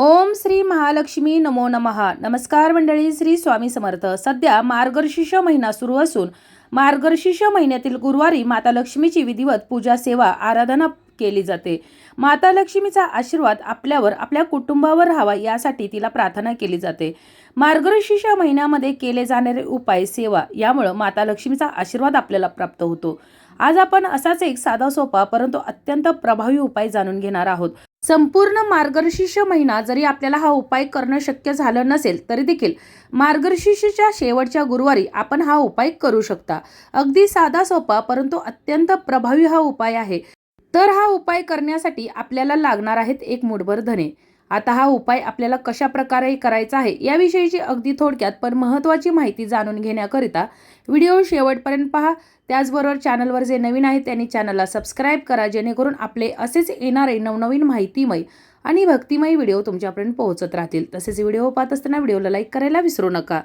ओम श्री महालक्ष्मी नमो नमः. नमस्कार मंडळी श्री स्वामी समर्थ. सध्या मार्गशीर्ष महिना सुरू असून मार्गशीर्ष महिन्यातील गुरुवारी माता लक्ष्मीची विधिवत पूजा सेवा आराधना केली जाते. माता लक्ष्मीचा आशीर्वाद आपल्यावर आपल्या कुटुंबावर राहावा यासाठी तिला प्रार्थना केली जाते. मार्गशीर्ष महिन्यामध्ये केले जाणारे उपाय सेवा यामुळं माता लक्ष्मीचा आशीर्वाद आपल्याला प्राप्त होतो. आज आपण असाच एक साधा सोपा परंतु अत्यंत प्रभावी उपाय जाणून घेणार आहोत. संपूर्ण मार्गशीर्ष महिना जरी आपल्याला हा उपाय करणं शक्य झालं नसेल तरी देखील मार्गशीर्षच्या शेवटच्या गुरुवारी आपण हा उपाय करू शकता. अगदी साधा सोपा परंतु अत्यंत प्रभावी हा उपाय आहे. तर हा उपाय करण्यासाठी आपल्याला लागणार आहेत एक मुठभर धने. आता हा उपाय आपल्याला कशा प्रकारे करायचा आहे याविषयीची अगदी थोडक्यात पण महत्त्वाची माहिती जाणून घेण्याकरिता व्हिडिओ शेवटपर्यंत पहा. त्याचबरोबर चॅनलवर जे नवीन आहेत त्यांनी चॅनलला सबस्क्राईब करा जेणेकरून आपले असेच येणारे नवनवीन माहितीमय आणि भक्तिमय व्हिडिओ तुमच्यापर्यंत पोहोचत राहतील. तसेच व्हिडिओ पाहत असताना व्हिडिओला लाईक करायला विसरू नका.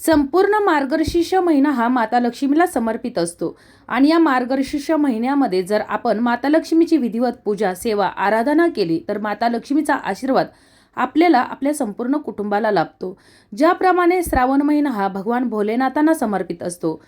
संपूर्ण मार्गशीर्ष महिना हा माता लक्ष्मीला समर्पित असतो. आणि या मार्गशीर्ष महिन्यामध्ये जर आपण माता लक्ष्मीची विधिवत पूजा सेवा आराधना केली तर माता लक्ष्मीचा आशीर्वाद आपल्याला आपल्या संपूर्ण कुटुंबाला लाभतो. ज्याप्रमाणे श्रावण महिना हा भगवान भोलेनाथांना समर्पित असतो.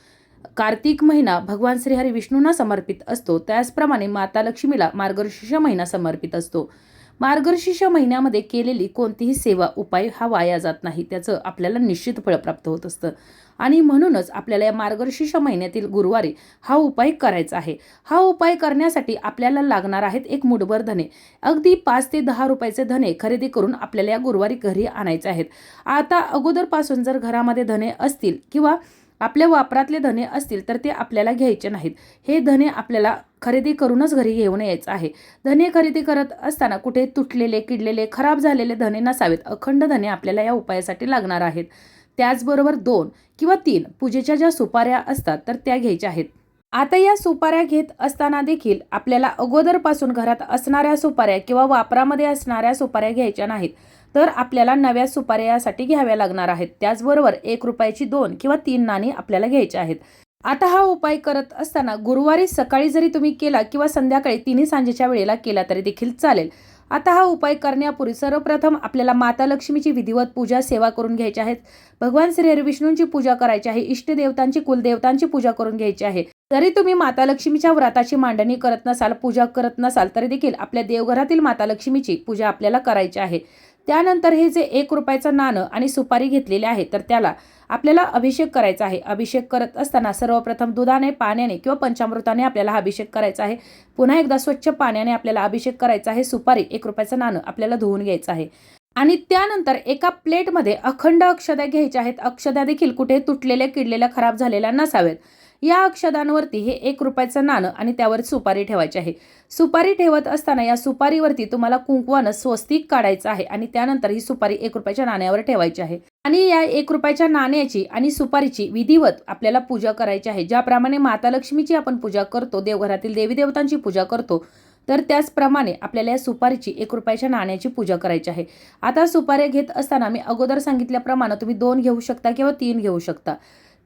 कार्तिक महिना भगवान श्रीहरी विष्णूंना समर्पित असतो. त्याचप्रमाणे माता लक्ष्मीला मार्गशीर्ष महिना समर्पित असतो. मार्गशीर्ष महिन्यामध्ये केलेली कोणतीही सेवा उपाय हा वाया जात नाही त्याचं आपल्याला निश्चित फळ प्राप्त होत असतं. आणि म्हणूनच आपल्याला या मार्गशीर्ष महिन्यातील गुरुवारी हा उपाय करायचा आहे. हा उपाय करण्यासाठी आपल्याला लागणार आहेत एक मुठभर धने. अगदी पाच ते दहा रुपयाचे धने खरेदी करून आपल्याला या गुरुवारी घरी आणायचे आहेत. आता अगोदरपासून जर घरामध्ये धने असतील किंवा आपल्या वापरातले धने असतील तर ते आपल्याला घ्यायचे नाहीत. हे धने आपल्याला खरेदी करूनच घरी घेऊन यायचं आहे. धने खरेदी करत असताना कुठे तुटलेले किडलेले खराब झालेले धने नसावेत अखंड धने आपल्याला या उपायासाठी लागणार आहेत. त्याचबरोबर दोन किंवा तीन पूजेच्या ज्या सुपाऱ्या असतात तर त्या घ्यायच्या आहेत. आता या सुपाऱ्या घेत असताना देखील आपल्याला अगोदरपासून घरात असणाऱ्या सुपाऱ्या किंवा वापरामध्ये असणाऱ्या सुपाऱ्या घ्यायच्या नाहीत तर आपल्याला नव्या सुपाऱ्या यासाठी घ्याव्या लागणार आहेत. त्याचबरोबर एक रुपयाची दोन किंवा तीन नाणी आपल्याला घ्यायची आहेत. आता हा उपाय करत असताना गुरुवारी सकाळी जरी तुम्ही केला किंवा संध्याकाळी तिन्ही सांजेच्या वेळेला केला तरी देखील चालेल. आता हा उपाय करण्यापूर्वी सर्वप्रथम आपल्याला माता लक्ष्मीची विधिवत पूजा सेवा करून घ्यायची आहेत भगवान श्री हरिविष्णूंची पूजा करायची आहे. इष्टदेवतांची कुलदेवतांची पूजा करून घ्यायची आहे. जरी तुम्ही माता लक्ष्मीच्या व्रताची मांडणी करत नसाल पूजा करत नसाल तरी देखील आपल्या देवघरातील माता लक्ष्मीची पूजा आपल्याला करायची आहे. त्यानंतर हे जे एक रुपयाचं नाणं आणि सुपारी घेतलेले आहे तर त्याला आपल्याला अभिषेक करायचा आहे. अभिषेक करत असताना सर्वप्रथम दुधाने पाण्याने किंवा पंचामृताने आपल्याला हा अभिषेक करायचा आहे. पुन्हा एकदा स्वच्छ पाण्याने आपल्याला अभिषेक करायचा आहे. सुपारी एक रुपयाचं नाणं आपल्याला धुवून घ्यायचं आहे. आणि त्यानंतर एका प्लेटमध्ये अखंड अक्षदा घ्यायच्या आहेत. अक्षदा देखील कुठे तुटलेल्या किडलेल्या खराब झालेल्या नसाव्यात. या अक्षदांवरती हे एक रुपयाचं नाणं आणि त्यावर सुपारी ठेवायची आहे. सुपारी ठेवत असताना या सुपारीवरती तुम्हाला कुंकवानं स्वस्तिक काढायचं आहे आणि त्यानंतर ही सुपारी एक रुपयाच्या नाण्यावर ठेवायची आहे. आणि या एक रुपयाच्या नाण्याची आणि सुपारीची विधिवत आपल्याला पूजा करायची आहे. ज्याप्रमाणे माता लक्ष्मीची आपण पूजा करतो देवघरातील देवी देवतांची पूजा करतो तर त्याचप्रमाणे आपल्याला या सुपारीची एक रुपयाच्या नाण्याची पूजा करायची आहे. आता सुपाऱ्या घेत असताना मी अगोदर सांगितल्याप्रमाणे तुम्ही दोन घेऊ शकता किंवा तीन घेऊ शकता.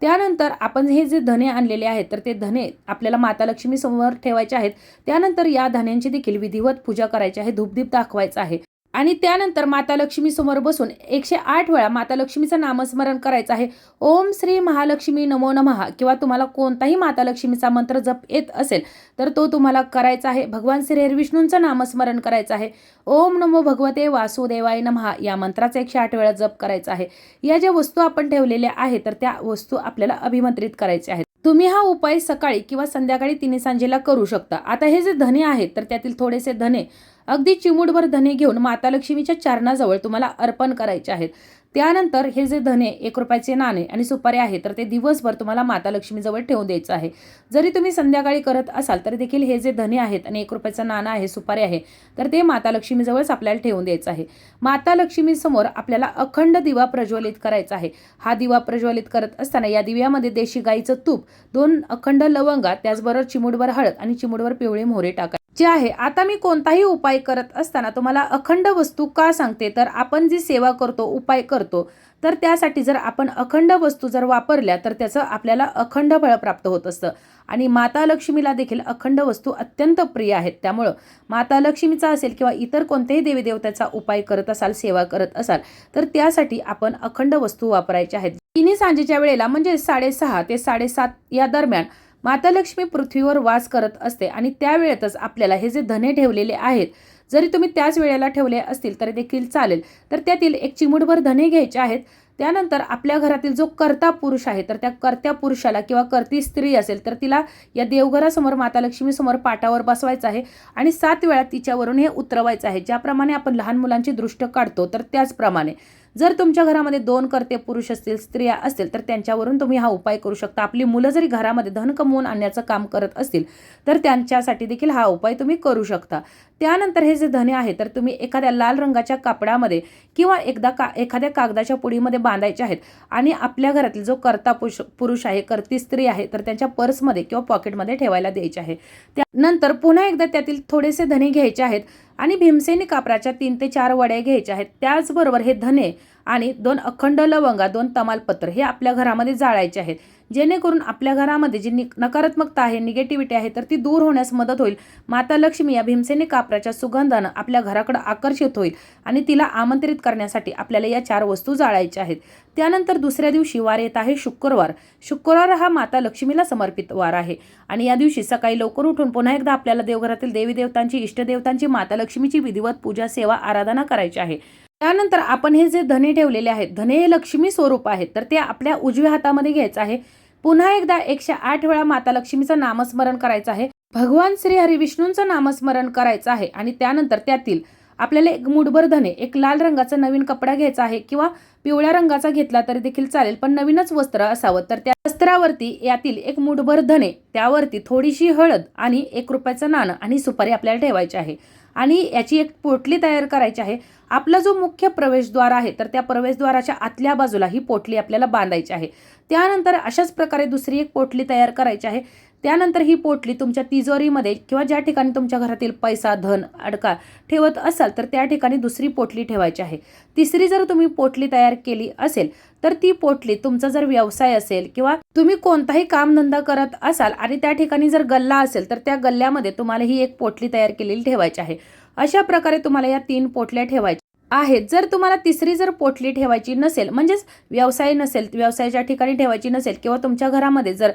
त्यानंतर आपण हे जे धने आणलेले आहेत तर ते धने आपल्याला माता लक्ष्मी समोर ठेवायचे आहेत. त्यानंतर या धन्यांची देखील विधिवत पूजा करायची आहे धूपदीप दाखवायचा आहे. आणि त्यानंतर माता लक्ष्मी समोर बसून एकशे आठ वेळा माता लक्ष्मीचं नामस्मरण करायचं आहे. ओम श्री महालक्ष्मी नमो नमहा किंवा तुम्हाला कोणताही माता लक्ष्मीचा मंत्र जप येत असेल तर तो तुम्हाला करायचा आहे. भगवान श्री हरविष्णूंचं नामस्मरण करायचं आहे. ओम नमो भगवते वासुदेवाय नमहा या मंत्राचा एकशे आठ वेळा जप करायचा आहे. या ज्या वस्तू आपण ठेवलेल्या आहेत तर त्या वस्तू आपल्याला अभिमंत्रित करायच्या आहेत. तुम्ही हा उपाय सकाळी किंवा संध्याकाळी तिने सांजेला करू शकता. आता हे जे धने आहेत तर त्यातील थोडेसे धने अगदी चिमूटभर धने घेऊन माता लक्ष्मीच्या चरणाजवळ तुम्हाला अर्पण करायचे आहेत. त्यानंतर हे जे धने एक रुपयाचे नाणे आणि सुपारी आहे तर ते दिवसभर तुम्हाला माता लक्ष्मीजवळ ठेवून द्यायचं आहे. जरी तुम्ही संध्याकाळी करत असाल तरी देखील हे जे धने आहेत आणि एक रुपयाचं नाणं आहे सुपारी आहे तर ते माता लक्ष्मीजवळच आपल्याला ठेवून द्यायचं आहे. माता लक्ष्मीसमोर आपल्याला अखंड दिवा प्रज्वलित करायचा आहे. हा दिवा प्रज्वलित करत असताना या दिव्यामध्ये देशी गाईचं तूप दोन अखंड लवंगा त्याचबरोबर चिमुडवर हळद आणि चिमुडवर पिवळी मोहरे टाका जे आहे आता मी कोणताही उपाय करत असताना तुम्हाला अखंड वस्तू का सांगते? तर आपण जी सेवा करतो उपाय करतो तर त्यासाठी जर आपण अखंड वस्तू जर वापरल्या तर त्याचं आपल्याला अखंड फळ प्राप्त होत असतं. आणि माता लक्ष्मीला देखील अखंड वस्तू अत्यंत प्रिय आहेत. त्यामुळं माता लक्ष्मीचा असेल किंवा इतर कोणत्याही देवीदेवतेचा उपाय करत असाल सेवा करत असाल तर त्यासाठी आपण अखंड वस्तू वापरायच्या आहेत. तिन्ही सांजेच्या वेळेला म्हणजे साडेसहा ते साडेसात या दरम्यान माता लक्ष्मी पृथ्वीवर वास करत असते आणि त्यावेळेतच आपल्याला हे जे धने ठेवलेले आहेत जरी तुम्ही त्याच वेळेला ठेवले असतील तरी देखील चालेल. तर त्यातील एक चिमुटभर धने घ्यायचे आहेत. त्यानंतर आपल्या घरातील जो कर्ता पुरुष आहे तर त्या कर्त्या पुरुषाला किंवा कर्ती स्त्री असेल तर तिला या देवघरासमोर माता लक्ष्मीसमोर पाटावर बसवायचं आहे आणि सात वेळा तिच्यावरून हे उतरवायचं आहे. ज्याप्रमाणे आपण लहान मुलांची दृष्ट काढतो तर त्याचप्रमाणे. जर तुमच्या घरामध्ये दोन कर्ते पुरुष असतील स्त्रिया असतील तर त्यांच्यावरून तुम्ही हा उपाय करू शकता. आपली मुलं जरी घरामध्ये धन कमवून आणण्याचं काम करत असतील तर त्यांच्यासाठी देखील हा उपाय तुम्ही करू शकता. त्यानंतर हे जे धने आहे तर तुम्ही एखाद्या लाल रंगाच्या कापडामध्ये किंवा एकदा का एखाद्या कागदाच्या पुडीमध्ये बांधायचे आहेत आणि आपल्या घरातील जो कर्ता पुरुष पुरुष आहे कर्ती स्त्री आहे तर त्यांच्या पर्समध्ये किंवा पॉकेटमध्ये ठेवायला द्यायचे आहे. त्यानंतर पुन्हा एकदा त्यातील थोडेसे धने घ्यायचे आहेत. आणि भीमसेनी कापराच्या तीन ते चार वड्या घ्यायच्या आहेत. त्याचबरोबर हे धने आणि दोन अखंड लवंगा दोन तमालपत्र हे आपल्या घरामध्ये जाळायचे आहेत. जेणेकरून आपल्या घरामध्ये जी नि नकारात्मकता आहे निगेटिव्हिटी आहे तर ती दूर होण्यास मदत होईल. माता लक्ष्मी या भीमसेनी कापराच्या सुगंधानं आपल्या घराकडे आकर्षित होईल आणि तिला आमंत्रित करण्यासाठी आपल्याला या चार वस्तू जाळायच्या आहेत. त्यानंतर दुसऱ्या दिवशी वार येत आहे शुक्रवार. शुक्रवार हा माता लक्ष्मीला समर्पित वार आहे. आणि या दिवशी सकाळी लवकर उठून पुन्हा एकदा आपल्याला देवघरातील देवी देवतांची इष्टदेवतांची माता लक्ष्मीची विधिवत पूजा सेवा आराधना करायची आहे. त्यानंतर आपण हे जे धने ठेवलेले आहेत धने हे लक्ष्मी स्वरूप आहेत तर ते आपल्या उजव्या हातामध्ये घ्यायचं आहे. पुन्हा एकदा एकशे आठ वेळा माता लक्ष्मीचं नामस्मरण करायचं आहे. भगवान श्री हरिविष्णूंचं नामस्मरण करायचं आहे आणि त्यानंतर त्यातील आपल्याला एक मुठभर धने एक लाल रंगाचा नवीन कपडा घ्यायचा आहे किंवा पिवळ्या रंगाचा घेतला तरी देखील चालेल पण नवीनच वस्त्र असावं तर त्या वस्त्रावरती यातील एक मुठभर धने त्यावरती थोडीशी हळद आणि एक रुपयाचं नाणं आणि सुपारी आपल्याला ठेवायची आहे. आणि याची एक पोटली तयार करायची आहे. आपला जो मुख्य प्रवेशद्वार आहे तर त्या प्रवेशद्वाराच्या आतल्या बाजूला ही पोटली आपल्याला बांधायची आहे. त्यानंतर अशाच प्रकारे दुसरी एक पोटली तयार करायची आहे. त्यानंतर ही पोटली तुमच्या तिजोरीमध्ये किंवा ज्या ठिकाणी तुमच्या घरातील पैसा धन अडका ठेवत असाल तर त्या ठिकाणी दुसरी पोटली ठेवायची आहे. तिसरी जर तुम्ही पोटली तयार केली असेल तर ती पोटली तुमचा जर व्यवसाय असेल किंवा तुम्ही कोणताही कामधंदा करत असाल आणि त्या ठिकाणी जर गल्ला असेल तर त्या गल्ल्यामध्ये तुम्हाला ही एक पोटली तयार केलेली ठेवायची आहे. अशा प्रकारे तुम्हाला या तीन पोटल्या ठेवायच्या आहेत जर तुम्हाला तिसरी जर पोटली ठेवायची नसेल म्हणजेच व्यवसाय नसेल व्यवसायाच्या ठिकाणी ठेवायची नसेल किंवा तुमच्या घरामध्ये जर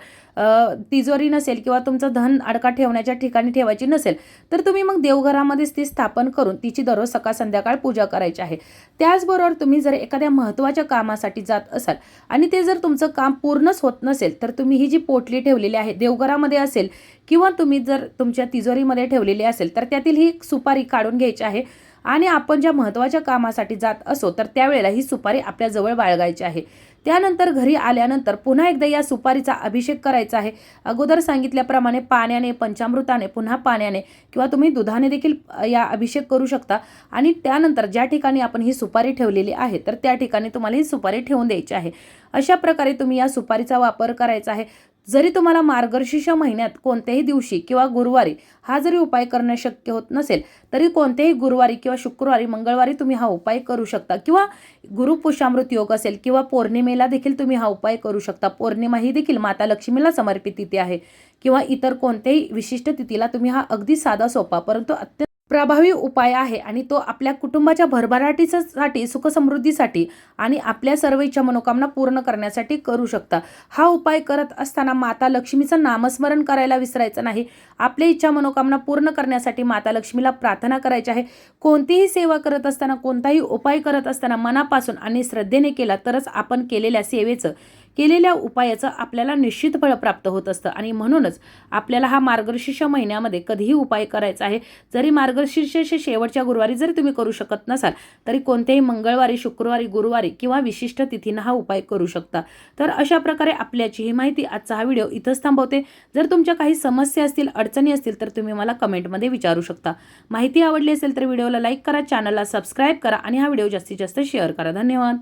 तिजोरी नसेल किंवा तुमचं धन अडका ठेवण्याच्या ठिकाणी ठेवायची नसेल तर तुम्ही मग देवघरामध्येच ती स्थापन करून तिची दररोज सकाळ संध्याकाळ पूजा करायची आहे. त्याचबरोबर तुम्ही जर एखाद्या महत्त्वाच्या कामासाठी जात असाल आणि ते जर तुमचं काम पूर्णच होत नसेल तर तुम्ही ही जी पोटली ठेवलेली आहे देवघरामध्ये असेल किंवा तुम्ही जर तुमच्या तिजोरीमध्ये ठेवलेली असेल तर त्यातील ही सुपारी काढून घ्यायची आहे. आणि आपण ज्या महत्त्वाच्या कामासाठी जात असो तर त्यावेळेला ही सुपारी आपल्याजवळ बाळगायची आहे. त्यानंतर घरी आल्यानंतर पुन्हा एकदा या सुपारीचा अभिषेक करायचा आहे. अगोदर सांगितल्याप्रमाणे पाण्याने पंचामृताने पुन्हा पाण्याने किंवा तुम्ही दुधाने देखील या अभिषेक करू शकता. आणि त्यानंतर ज्या ठिकाणी आपण ही सुपारी ठेवलेली आहे तर त्या ठिकाणी तुम्हाला ही सुपारी ठेवून द्यायची आहे. अशा प्रकारे तुम्ही या सुपारीचा वापर करायचा आहे. जरी तुम्हाला मार्गशीर्ष महिन्यात कोणत्याही दिवशी किंवा गुरुवारी हा जरी उपाय करणे शक्य होत नसेल तरी कोणत्याही गुरुवारी किंवा शुक्रवारी मंगळवारी तुम्ही हा उपाय करू शकता. किंवा गुरुपुषामृत योग असेल किंवा पौर्णिमेला देखील तुम्ही हा उपाय करू शकता. पौर्णिमा ही देखील माता लक्ष्मीला समर्पित तिथी आहे. किंवा इतर कोणत्याही विशिष्ट तिथीला तुम्ही हा अगदी साधा सोपा परंतु अत्यंत प्रभावी उपाय आहे आणि तो आपल्या कुटुंबाच्या भरभराटीसाठी सुखसमृद्धीसाठी आणि आपल्या सर्व इच्छा मनोकामना पूर्ण करण्यासाठी करू शकता. हा उपाय करत असताना माता लक्ष्मीचं नामस्मरण करायला विसरायचं नाही. आपल्या इच्छा मनोकामना पूर्ण करण्यासाठी माता लक्ष्मीला प्रार्थना करायची आहे. कोणतीही सेवा करत असताना कोणताही उपाय करत असताना मनापासून आणि श्रद्धेने केला तरच आपण केलेल्या सेवेचं केलेल्या उपायाचं आपल्याला निश्चित फळ प्राप्त होत असतं. आणि म्हणूनच आपल्याला हा मार्गशीर्ष महिन्यामध्ये कधीही उपाय करायचा आहे. जरी मार्गशीर्ष शेवटच्या गुरुवारी जरी तुम्ही करू शकत नसाल तरी कोणत्याही मंगळवारी शुक्रवारी गुरुवारी किंवा विशिष्ट तिथीनं हा उपाय करू शकता. तर अशा प्रकारे आपल्याची ही माहिती आजचा हा व्हिडिओ इथंच थांबवते. जर तुमच्या काही समस्या असतील अडचणी असतील तर तुम्ही मला कमेंटमध्ये विचारू शकता. माहिती आवडली असेल तर व्हिडिओला लाईक करा चॅनलला सबस्क्राईब करा आणि हा व्हिडिओ जास्तीत जास्त शेअर करा. धन्यवाद.